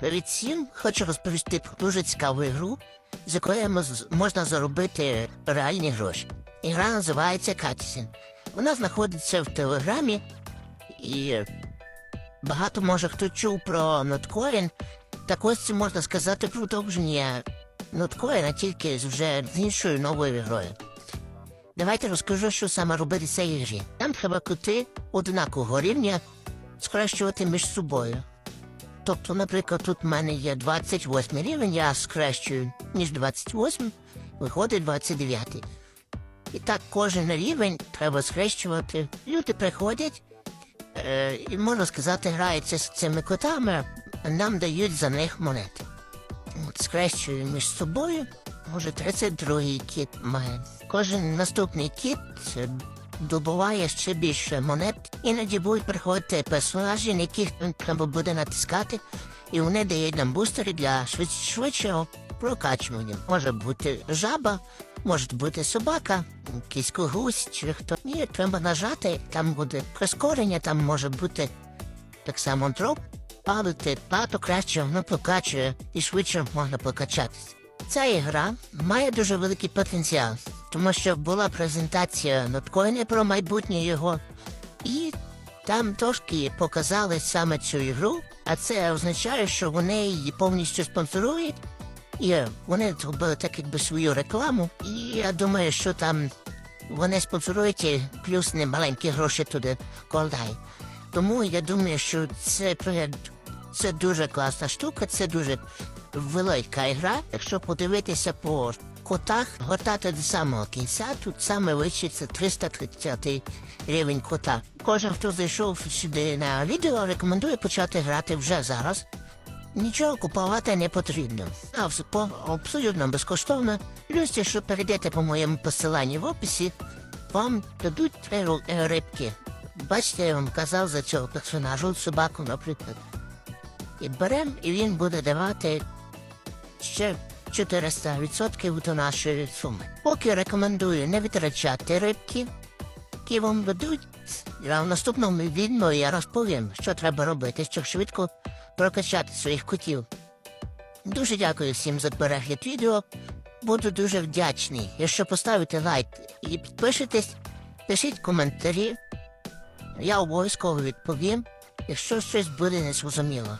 Привіт всім! Хочу розповісти про дуже цікаву ігру, з якої можна заробити реальні гроші. Ігра називається Катісін. Вона знаходиться в Телеграмі, і багато може хто чув про ноткоін. Так ось це можна сказати продовження ноткоїна тільки з вже з іншою новою грою. Давайте розкажу, що саме робити в цій ігрі. Там треба кути однакового рівня скращувати між собою. Тобто, наприклад, тут в мене є 28 рівень, я скращую, ніж 28, виходить 29. І так кожен рівень треба схрещувати. Люди приходять, е, і можна сказати, граються з цими котами, нам дають за них монети. От схрещую між собою, може 32-й кіт має. Кожен наступний кіт добуває ще більше монет. Іноді будуть приходити персонажі, на яких треба буде натискати, і вони дають нам бустери для швид- швидшого прокачування. Може бути жаба, може бути собака, якийсь когусь чи хто. І треба нажати, там буде прискорення, там може бути так само дроп, палити, багато краще воно прокачує і швидше можна прокачатися. Ця ігра має дуже великий потенціал, тому що була презентація ноткоїна про майбутнє його, і там трошки показали саме цю ігру, а це означає, що вони її повністю спонсорують, і вони зробили так якби свою рекламу. І я думаю, що там вони спонсорують і плюс немаленькі гроші туди вкладають. Тому я думаю, що це, це дуже класна штука, це дуже велика ігра. Якщо подивитися по котах, гортати до самого кінця, тут саме вище це 330 рівень кота. Кожен, хто зайшов сюди на відео, рекомендую почати грати вже зараз. Нічого купувати не потрібно. А все по абсолютно безкоштовно. Плюс, якщо перейдете по моєму посиланні в описі, вам дадуть три е, рибки. Бачите, я вам казав за цього персонажу, собаку, наприклад. І берем, і він буде давати ще 400% до нашої суми. Поки рекомендую не витрачати рибки, які вам дадуть. А в наступному відео я розповім, що треба робити, щоб швидко прокачати своїх котів. Дуже дякую всім за перегляд відео. Буду дуже вдячний, якщо поставите лайк і підпишетесь, пишіть коментарі. Я обов'язково відповім, якщо щось буде незрозуміло.